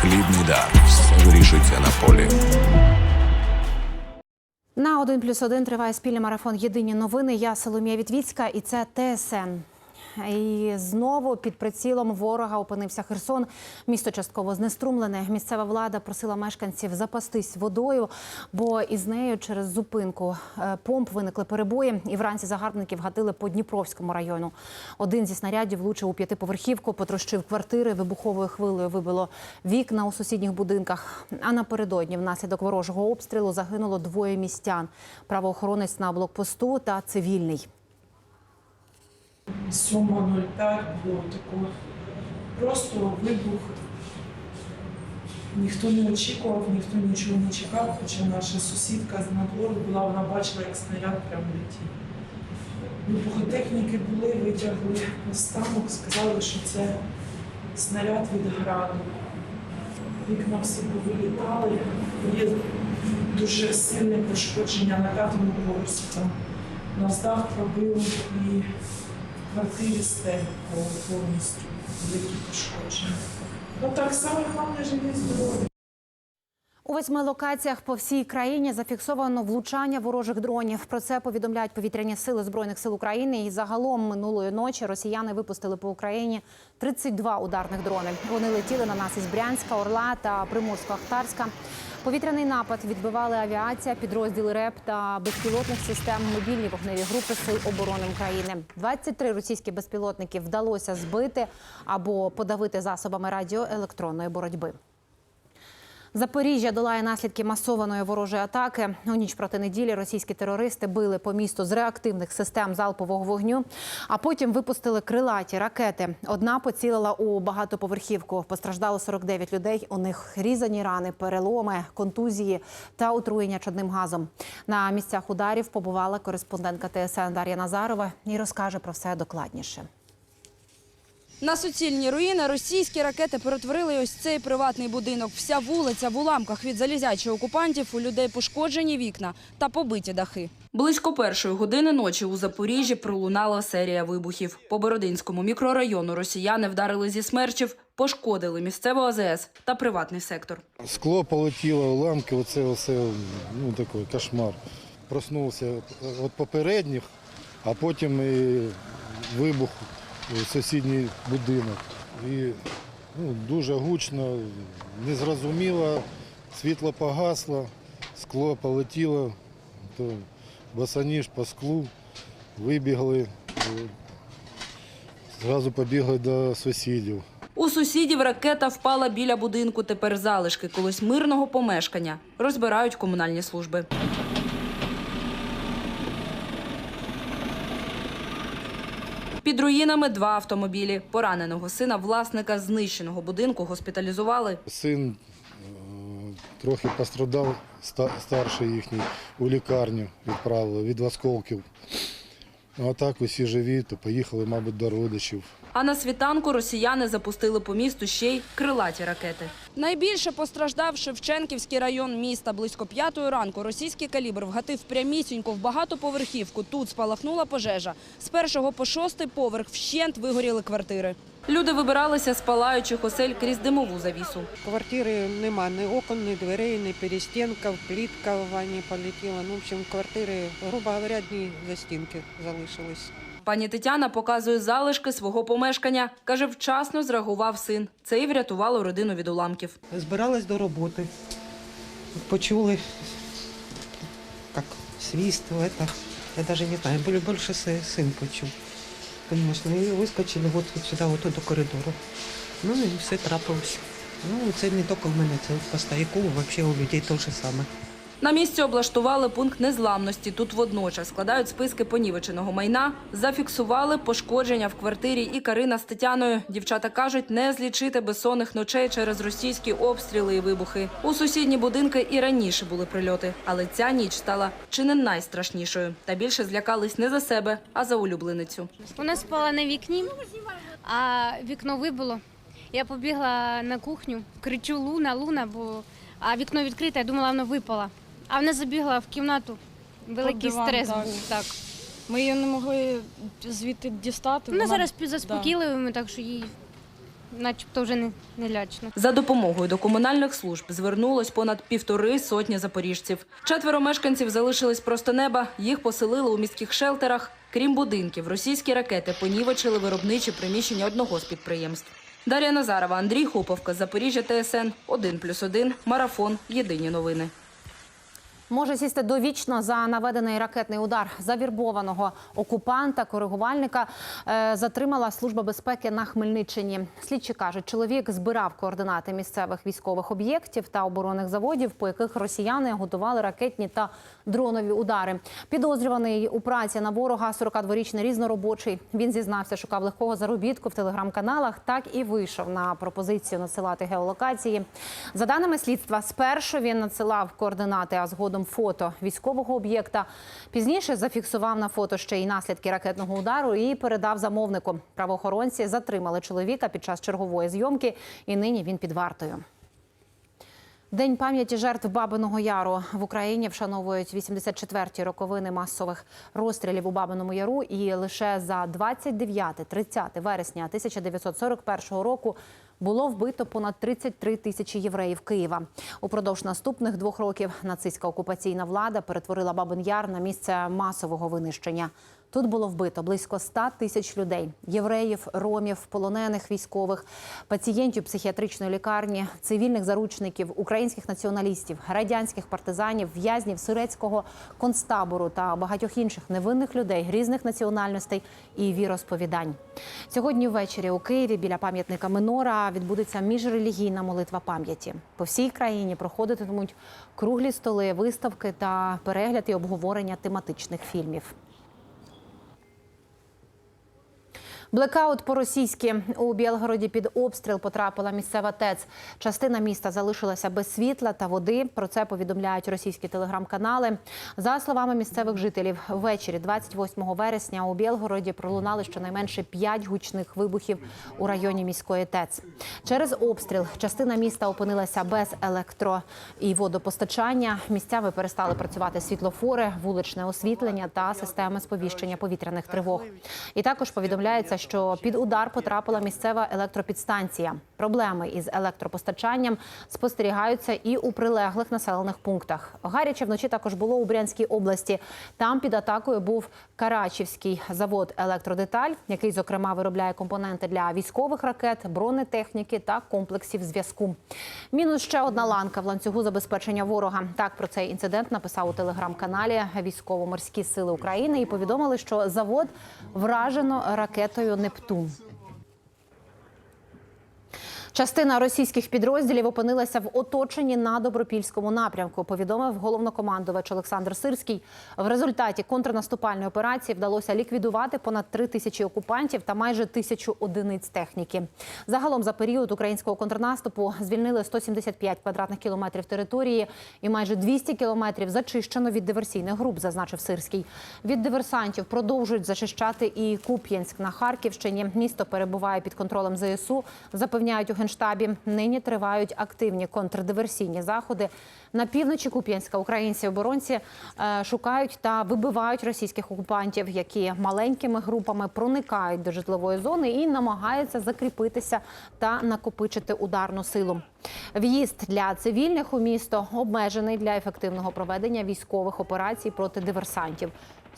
Хлібний дар. Вирішується на полі. На один плюс один триває спільний марафон Єдині новини. Я Соломія Вітвіцька і це ТСН. І знову під прицілом ворога опинився Херсон. Місто частково знеструмлене. Місцева влада просила мешканців запастись водою, бо із нею через зупинку е, помп виникли перебої. І вранці загарбників гатили по Дніпровському району. Один зі снарядів влучив у п'ятиповерхівку, потрощив квартири. Вибуховою хвилею вибило вікна у сусідніх будинках. А напередодні внаслідок ворожого обстрілу загинуло двоє містян: правоохоронець на блокпосту та цивільний. 7.05 було такого просто вибух. Ніхто не очікував, ніхто нічого не чекав, хоча наша сусідка з надвору була, вона бачила, як снаряд прям летів. Вибухотехніки були, витягли останок, сказали, що це снаряд від граду. Вікна всі повилітали, є дуже сильне пошкодження на п'ятому поверсі. Там нас дах пробило і квартирі стель повністю великі пошкодження. Ну так само головне живі здоров'я. У восьми локаціях по всій країні зафіксовано влучання ворожих дронів. Про це повідомляють повітряні сили збройних сил України. І загалом минулої ночі росіяни випустили по Україні 32 ударних дрони. Вони летіли на нас із Брянська, Орла та Приморсько-Ахтарська. Повітряний напад відбивали авіація, підрозділи РЕП та безпілотних систем мобільні вогневі групи Сил оборони України. 23 російські безпілотники вдалося збити або подавити засобами радіоелектронної боротьби. Запоріжжя долає наслідки масованої ворожої атаки. У ніч проти неділі російські терористи били по місту з реактивних систем залпового вогню, а потім випустили крилаті ракети. Одна поцілила у багатоповерхівку. Постраждало 49 людей. У них різані рани, переломи, контузії та отруєння чадним газом. На місцях ударів побувала кореспондентка ТСН Дар'я Назарова і розкаже про все докладніше. На суцільні руїни російські ракети перетворили ось цей приватний будинок. Вся вулиця в уламках від залізячих окупантів, у людей пошкоджені вікна та побиті дахи. Близько першої години ночі у Запоріжжі пролунала серія вибухів. По Бородинському мікрорайону росіяни вдарили зі смерчів, пошкодили місцеву АЗС та приватний сектор. Скло полетіло, уламки, оце, оце ну, такий кошмар. Проснувся від попередніх, а потім і вибух сусідній будинок. І ну, дуже гучно, незрозуміло, світло погасло, скло полетіло, то босоніж по склу, вибігли, зразу побігли до сусідів. У сусідів ракета впала біля будинку. Тепер залишки колись мирного помешкання розбирають комунальні служби. Під руїнами два автомобілі. Пораненого сина власника знищеного будинку госпіталізували. Син е, трохи пострадав, старший їхній, у лікарню відправили від осколків. Ну, а так усі живі, то поїхали, мабуть, до родичів. А на світанку росіяни запустили по місту ще й крилаті ракети. Найбільше постраждав Шевченківський район міста. Близько п'ятої ранку російський калібр вгатив прямісінько в багатоповерхівку. Тут спалахнула пожежа. З першого по шостий поверх вщент вигоріли квартири. Люди вибиралися з палаючих осель крізь димову завісу. Квартири нема ні окон, ні дверей, ні перестінків, плітка в ванні полетіла. Ну, в общем, квартири, грубо говоря, одні застінки залишились. Пані Тетяна показує залишки свого помешкання. Каже, вчасно зреагував син. Це і врятувало родину від уламків. Збиралась до роботи. Почули, як свист, это, я даже не знаю, більше, син почув. Конечно, і вискочили от сюди, от до коридору. Ну і все трапилось. Ну, це не тільки в мене, це по стояку, взагалі у людей те ж саме. На місці облаштували пункт незламності. Тут водночас складають списки понівеченого майна, зафіксували пошкодження в квартирі і Карина з Тетяною. Дівчата кажуть, не злічити безсонних ночей через російські обстріли і вибухи. У сусідні будинки і раніше були прильоти, але ця ніч стала чи не найстрашнішою. Та більше злякались не за себе, а за улюбленицю. Вона спала на вікні, а вікно вибило. Я побігла на кухню, кричу Луна, Луна, бо а вікно відкрите, я думала, воно випало. А вона забігла в кімнату. Великий диван, стрес так. був. Так. Ми її не могли звідти дістати. Вона зараз під заспокійливими, так що їй начебто вже не, не лячно. За допомогою до комунальних служб звернулось понад півтори сотні запоріжців. Четверо мешканців залишились просто неба. Їх поселили у міських шелтерах. Крім будинків, російські ракети понівечили виробничі приміщення одного з підприємств. Дар'я Назарова, Андрій Хуповка, Запоріжжя ТСН 1+,1, Марафон. Єдині новини. Може сісти довічно за наведений ракетний удар завірбованого окупанта, коригувальника е, затримала служба безпеки на Хмельниччині. Слідчі кажуть, чоловік збирав координати місцевих військових об'єктів та оборонних заводів, по яких росіяни готували ракетні та дронові удари. Підозрюваний у праці на ворога 42-річний різноробочий. Він зізнався, шукав легкого заробітку в телеграм-каналах. Так і вийшов на пропозицію надсилати геолокації. За даними слідства, спершу він надсилав координати, а згодом фото військового об'єкта. Пізніше зафіксував на фото ще й наслідки ракетного удару і передав замовнику. Правоохоронці затримали чоловіка під час чергової зйомки, і нині він під вартою. День пам'яті жертв Бабиного Яру в Україні вшановують 84-ті роковини масових розстрілів у Бабиному Яру. І лише за 29-30 вересня 1941 року було вбито понад 33 тисячі євреїв Києва. Упродовж наступних двох років нацистська окупаційна влада перетворила Бабин Яр на місце масового винищення. Тут було вбито близько 100 тисяч людей: євреїв, ромів, полонених військових, пацієнтів психіатричної лікарні, цивільних заручників, українських націоналістів, радянських партизанів, в'язнів сирецького концтабору та багатьох інших невинних людей різних національностей і віросповідань. Сьогодні ввечері у Києві біля пам'ятника Минора відбудеться міжрелігійна молитва пам'яті. По всій країні проходитимуть круглі столи, виставки та перегляд і обговорення тематичних фільмів. Блекаут по-російськи у Білгороді під обстріл потрапила місцева ТЕЦ. Частина міста залишилася без світла та води. Про це повідомляють російські телеграм-канали. За словами місцевих жителів, ввечері 28 вересня у Білгороді пролунали щонайменше 5 гучних вибухів у районі міської ТЕЦ. Через обстріл частина міста опинилася без електро і водопостачання. Місцями перестали працювати світлофори, вуличне освітлення та системи сповіщення повітряних тривог. І також повідомляється, що під удар потрапила місцева електропідстанція. Проблеми із електропостачанням спостерігаються і у прилеглих населених пунктах. Гаряче вночі також було у Брянській області. Там під атакою був Карачівський завод електродеталь, який зокрема виробляє компоненти для військових ракет, бронетехніки та комплексів зв'язку. Мінус ще одна ланка в ланцюгу забезпечення ворога. Так про цей інцидент написав у телеграм-каналі Військово-морські сили України і повідомили, що завод вражено ракетою Нептун. Частина російських підрозділів опинилася в оточенні на добропільському напрямку. Повідомив головнокомандувач Олександр Сирський. В результаті контрнаступальної операції вдалося ліквідувати понад три тисячі окупантів та майже тисячу одиниць техніки. Загалом за період українського контрнаступу звільнили 175 квадратних кілометрів території і майже 200 кілометрів зачищено від диверсійних груп, зазначив Сирський. Від диверсантів продовжують зачищати і Куп'янськ на Харківщині. Місто перебуває під контролем ЗСУ. Запевняють у генштабі. Нині тривають активні контрдиверсійні заходи. На півночі Куп'янська українці оборонці е, шукають та вибивають російських окупантів, які маленькими групами проникають до житлової зони і намагаються закріпитися та накопичити ударну силу. В'їзд для цивільних у місто обмежений для ефективного проведення військових операцій проти диверсантів.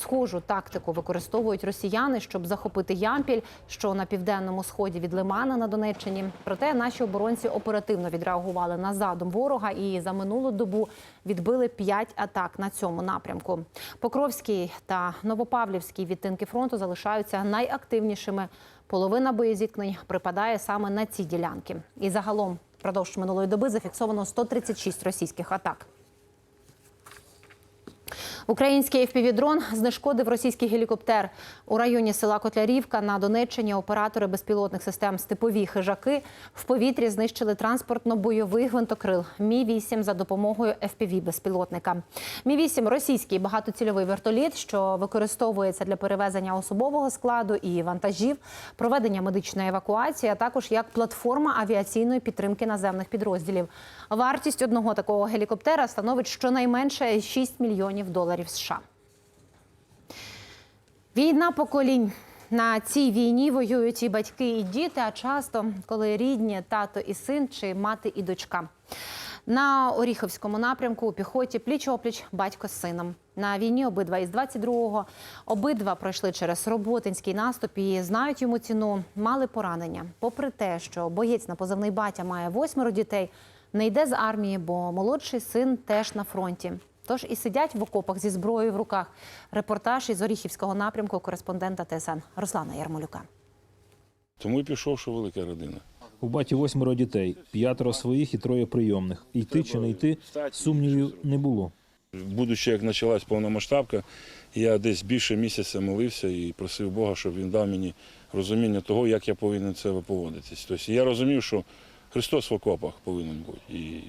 Схожу тактику використовують росіяни, щоб захопити Ямпіль, що на південному сході від Лимана на Донеччині. Проте наші оборонці оперативно відреагували на задум ворога і за минулу добу відбили п'ять атак на цьому напрямку. Покровський та Новопавлівський відтинки фронту залишаються найактивнішими. Половина боєзіткнень припадає саме на ці ділянки. І загалом впродовж минулої доби зафіксовано 136 російських атак. Український FPV-дрон знешкодив російський гелікоптер у районі села Котлярівка на Донеччині. Оператори безпілотних систем степові хижаки в повітрі знищили транспортно-бойовий гвинтокрил Мі 8 за допомогою FPV безпілотника. Мі 8 російський багатоцільовий вертоліт, що використовується для перевезення особового складу і вантажів, проведення медичної евакуації, а також як платформа авіаційної підтримки наземних підрозділів. Вартість одного такого гелікоптера становить щонайменше 6 мільйонів доларів США. Війна поколінь. На цій війні воюють і батьки, і діти, а часто, коли рідні, тато і син, чи мати і дочка. На Оріховському напрямку у піхоті пліч-опліч батько з сином. На війні обидва із 22-го. Обидва пройшли через роботинський наступ і знають йому ціну. Мали поранення. Попри те, що боєць на позивний батя має восьмеро дітей, не йде з армії, бо молодший син теж на фронті. Тож і сидять в окопах зі зброєю в руках. Репортаж із Оріхівського напрямку кореспондента ТСН Руслана Ярмолюка. Тому і пішов, що велика родина. У баті восьмеро дітей, п'ятеро своїх і троє прийомних. Йти чи не йти, сумнівів не було. Будучи, як почалась повномасштабка, я десь більше місяця молився і просив Бога, щоб він дав мені розуміння того, як я повинен це поводитись. Тобто я розумів, що Христос в окопах повинен бути. І...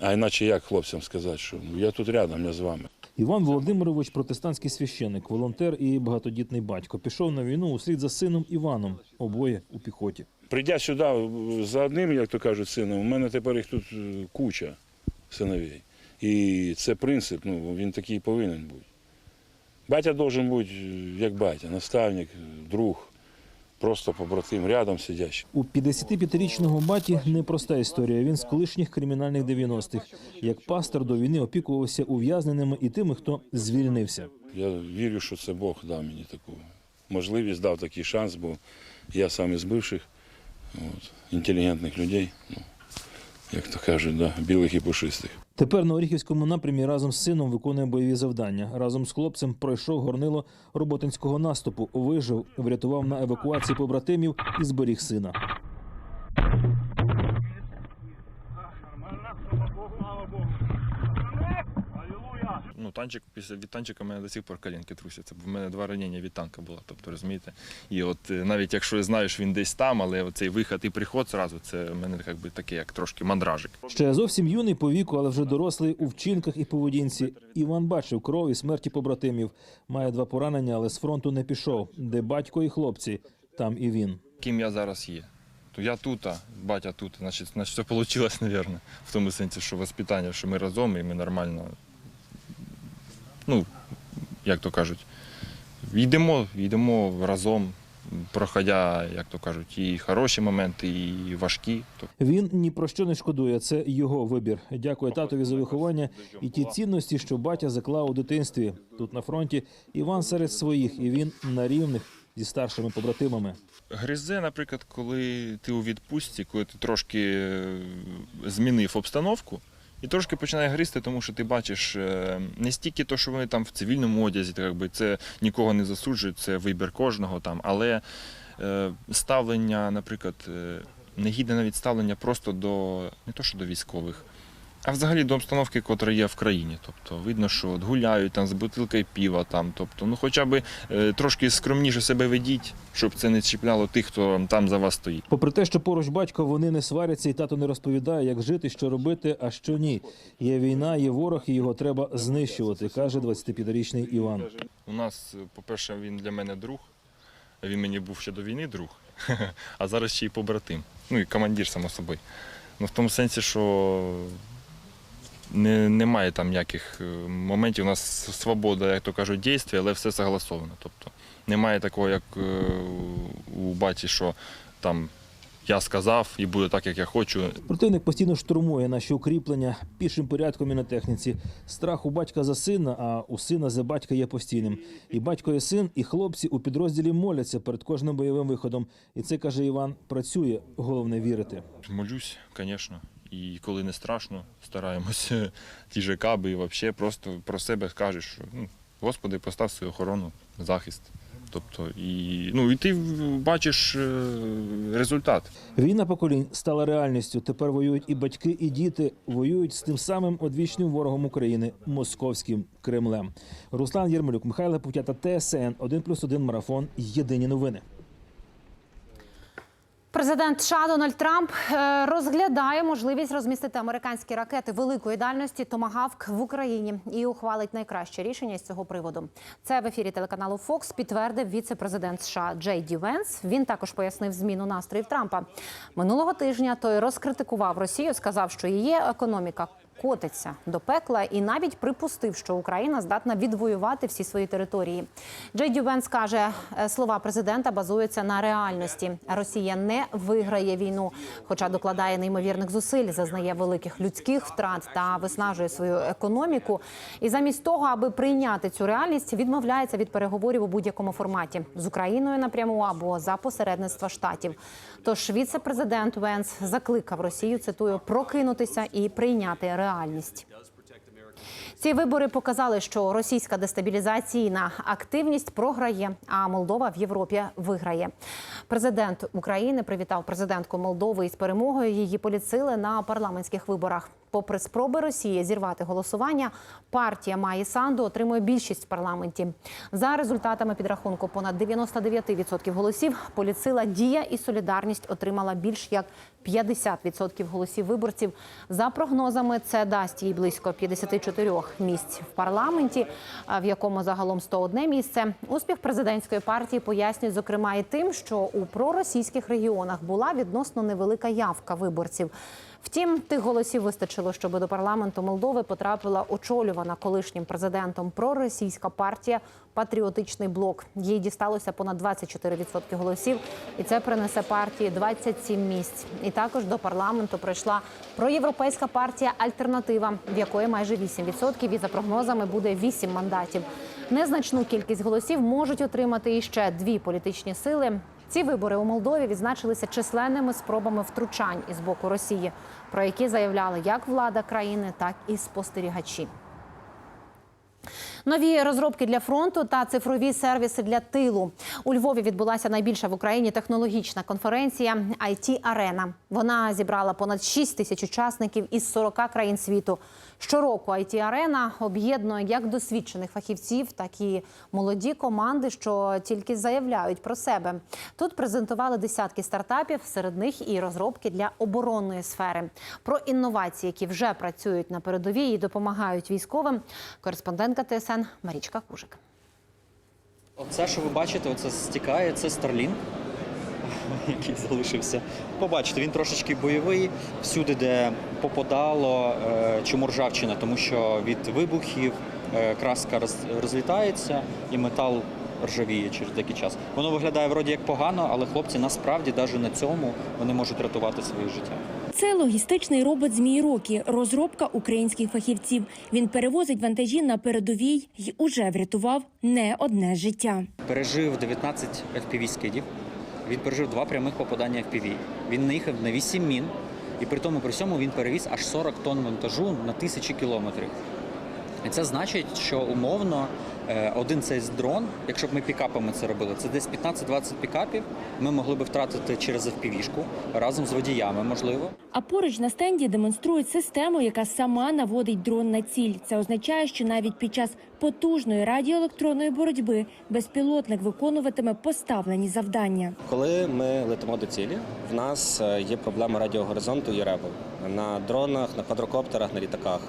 А іначе як хлопцям сказати, що ну, я тут рядом, я з вами. Іван Володимирович, протестантський священик, волонтер і багатодітний батько, пішов на війну услід за сином Іваном, обоє у піхоті. Прийдя сюди за одним, як то кажуть, сином, у мене тепер їх тут е, куча синовей. І це принцип, ну, він такий повинен бути. Батя должен бути е, як батя, наставник, друг, просто побратим, рядом сидячий. У 55-річного баті непроста історія. Він з колишніх кримінальних 90-х. Як пастор до війни опікувався ув'язненими і тими, хто звільнився. Я вірю, що це Бог дав мені таку можливість, дав такий шанс, бо я сам із бивших от, інтелігентних людей, ну, як то кажуть, да, білих і пушистих. Тепер на Оріхівському напрямі разом з сином виконує бойові завдання. Разом з хлопцем пройшов горнило роботинського наступу, вижив, врятував на евакуації побратимів і зберіг сина. Ну, танчик після від танчика мене до сих пор колінки трусяться, бо в мене два ранення від танка було. Тобто, розумієте? І от е, навіть якщо що він десь там, але цей вихід і приход зразу, це в мене як би таке, як трошки мандражик. Ще зовсім юний по віку, але вже дорослий у вчинках і поведінці. Іван бачив кров і смерті побратимів. Має два поранення, але з фронту не пішов. Де батько і хлопці, там і він. Ким я зараз є? Я тут, а батя тут. Значить, значить все вийшло, мабуть. В тому сенсі, що воспитання, що ми разом і ми нормально. Ну, як то кажуть, йдемо, йдемо разом, проходя, як то кажуть, і хороші моменти, і важкі. Він ні про що не шкодує. Це його вибір. Дякує татові за виховання і ті цінності, що батя заклав у дитинстві. Тут на фронті Іван серед своїх, і він на рівних зі старшими побратимами. Гризе, наприклад, коли ти у відпустці, коли ти трошки е, змінив обстановку, і трошки починає гристи, тому що ти бачиш е, не стільки то, що вони там в цивільному одязі, так якби це нікого не засуджує, це вибір кожного там, але е, ставлення, наприклад, е, негідне навіть ставлення просто до не то, що до військових. А взагалі до обстановки, котра є в країні. Тобто видно, що от гуляють там з бутилкою піва, там, тобто, ну хоча б е, трошки скромніше себе ведіть, щоб це не чіпляло тих, хто там за вас стоїть. Попри те, що поруч батько вони не сваряться, і тато не розповідає, як жити, що робити, а що ні. Є війна, є ворог, і його треба знищувати, каже 25-річний Іван. У нас, е, по-перше, він для мене друг. Він мені був ще до війни друг, а зараз ще й побратим. Ну і командир, само собою. Ну, в тому сенсі, що не, немає там ніяких е, моментів. У нас свобода, як то кажуть, дійстві, але все согласовано. Тобто немає такого, як е, у баті, що там я сказав і буде так, як я хочу. Противник постійно штурмує наші укріплення пішим порядком і на техніці. Страх у батька за сина, а у сина за батька є постійним. І батько, і син, і хлопці у підрозділі моляться перед кожним бойовим виходом. І це каже Іван: працює. Головне вірити. Молюсь, звісно. І коли не страшно, стараємося ті же каби і взагалі просто про себе кажеш, що ну, Господи, постав свою охорону, захист. Тобто, і, ну, і ти бачиш е, результат. Війна поколінь стала реальністю. Тепер воюють і батьки, і діти воюють з тим самим одвічним ворогом України московським Кремлем. Руслан Єрмолюк, Михайло Путята, ТСН 1+,1 марафон. Єдині новини. Президент США Дональд Трамп е, розглядає можливість розмістити американські ракети великої дальності Томагавк в Україні і ухвалить найкраще рішення з цього приводу. Це в ефірі телеканалу Fox підтвердив віце-президент США Джей Ді Венс. Він також пояснив зміну настроїв Трампа минулого тижня. Той розкритикував Росію, сказав, що її економіка котиться до пекла і навіть припустив, що Україна здатна відвоювати всі свої території. Джей Ді Венс каже, е, слова президента базуються на реальності. Росія не виграє війну, хоча докладає неймовірних зусиль, зазнає великих людських втрат та виснажує свою економіку. І замість того, аби прийняти цю реальність, відмовляється від переговорів у будь-якому форматі з Україною напряму або за посередництва штатів. Тож віце-президент Венс закликав Росію цитую прокинутися і прийняти реальність. Ці вибори показали, що російська дестабілізаційна активність програє, а Молдова в Європі виграє. Президент України привітав президентку Молдови із перемогою її поліцили на парламентських виборах. Попри спроби Росії зірвати голосування, партія Маї Санду отримує більшість в парламенті. За результатами підрахунку понад 99% голосів поліцила Дія і Солідарність отримала більш як 50% голосів виборців. За прогнозами, це дасть їй близько 54 місць в парламенті, в якому загалом 101 місце. Успіх президентської партії пояснюють, зокрема, і тим, що у проросійських регіонах була відносно невелика явка виборців. Втім, тих голосів вистачило, щоб до парламенту Молдови потрапила очолювана колишнім президентом проросійська партія Патріотичний блок. Їй дісталося понад 24% голосів, і це принесе партії 27 місць. І також до парламенту прийшла проєвропейська партія Альтернатива, в якої майже 8%, і за прогнозами буде 8 мандатів. Незначну кількість голосів можуть отримати іще дві політичні сили. Ці вибори у Молдові відзначилися численними спробами втручань із боку Росії, про які заявляли як влада країни, так і спостерігачі. Нові розробки для фронту та цифрові сервіси для тилу. У Львові відбулася найбільша в Україні технологічна конференція IT Арена. Вона зібрала понад 6 тисяч учасників із 40 країн світу. Щороку IT Арена об'єднує як досвідчених фахівців, так і молоді команди, що тільки заявляють про себе. Тут презентували десятки стартапів, серед них і розробки для оборонної сфери. Про інновації, які вже працюють на передовій і допомагають військовим. Кореспондентка ТСН Марічка Кужик. Оце, що ви бачите, оце стікає, це Starlink, який залишився. Побачите, він трошечки бойовий. Всюди, де попадало, е, чому ржавчина, тому що від вибухів е, краска розлітається і метал ржавіє через деякий час. Воно виглядає вроді як погано, але хлопці насправді навіть на цьому вони можуть рятувати своє життя. Це логістичний робот Змій Рокі, розробка українських фахівців. Він перевозить вантажі на передовій і уже врятував не одне життя. пережив 19 FPV скидів. Він пережив два прямих попадання FPV. Він наїхав на 8 мін, і при тому при всьому він перевіз аж 40 тонн вантажу на тисячі кілометрів. І це значить, що умовно один цей дрон, якщо б ми пікапами це робили, це десь 15-20 пікапів. Ми могли б втратити через FPV-шку разом з водіями, можливо. А поруч на стенді демонструють систему, яка сама наводить дрон на ціль. Це означає, що навіть під час потужної радіоелектронної боротьби безпілотник виконуватиме поставлені завдання. Коли ми летимо до цілі, в нас е, є проблема радіогоризонту і ребу на дронах, на квадрокоптерах, на літаках.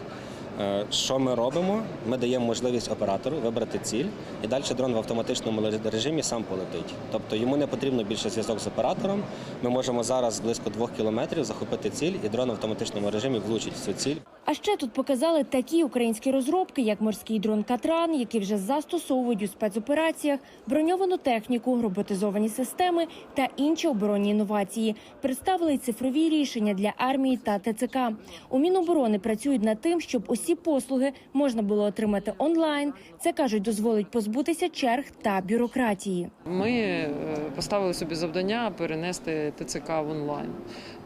Е, Що ми робимо? Ми даємо можливість оператору вибрати ціль, і далі дрон в автоматичному режимі сам полетить. Тобто йому не потрібно більше зв'язок з оператором. Ми можемо зараз близько двох кілометрів захопити ціль, і дрон в автоматичному режимі влучить в цю ціль. А ще тут показали такі українські розробки, як морський дрон Катран, які вже застосовують у спецопераціях, броньовану техніку, роботизовані системи та інші оборонні інновації. Представили цифрові рішення для армії та ТЦК. У Міноборони працюють над тим, щоб усі послуги можна було отримати онлайн. Це кажуть, дозволить позбутися черг та бюрократії. Ми е, поставили собі завдання перенести ТЦК в онлайн.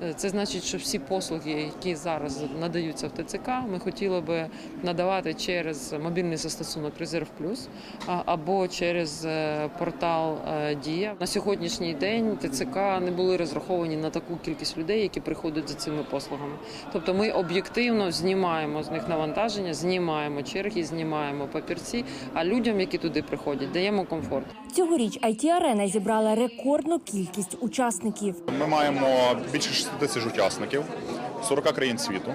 Е, Це значить, що всі послуги, які зараз надаються в ТЦК, ми хотіли би надавати через мобільний застосунок Резерв Плюс або через е, портал е, Дія. На сьогоднішній день ТЦК не були розраховані на таку кількість людей, які приходять за цими послугами. Тобто ми об'єктивно знімаємо з них навантаження, знімаємо черги, знімаємо папірці, а людям, які туди приходять, даємо комфорт. Цьогоріч it арена зібрала рекордну кількість учасників. Ми маємо більше 6 тисяч учасників 40 країн світу.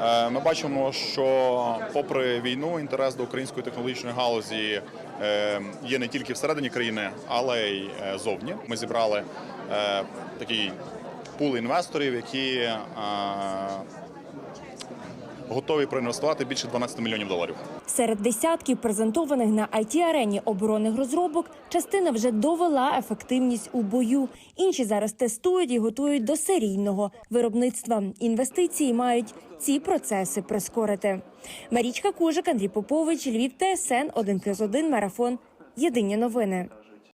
Е, Ми бачимо, що попри війну інтерес до української технологічної галузі е, є не тільки всередині країни, але й е, зовні. Ми зібрали такий пул інвесторів, які готові проінвестувати більше 12 мільйонів доларів. Серед десятків презентованих на it арені оборонних розробок частина вже довела ефективність у бою. Інші зараз тестують і готують до серійного виробництва. Інвестиції мають ці процеси прискорити. Марічка Кужик, Андрій Попович, Львів, ТСН 1+,1, Марафон. Єдині новини.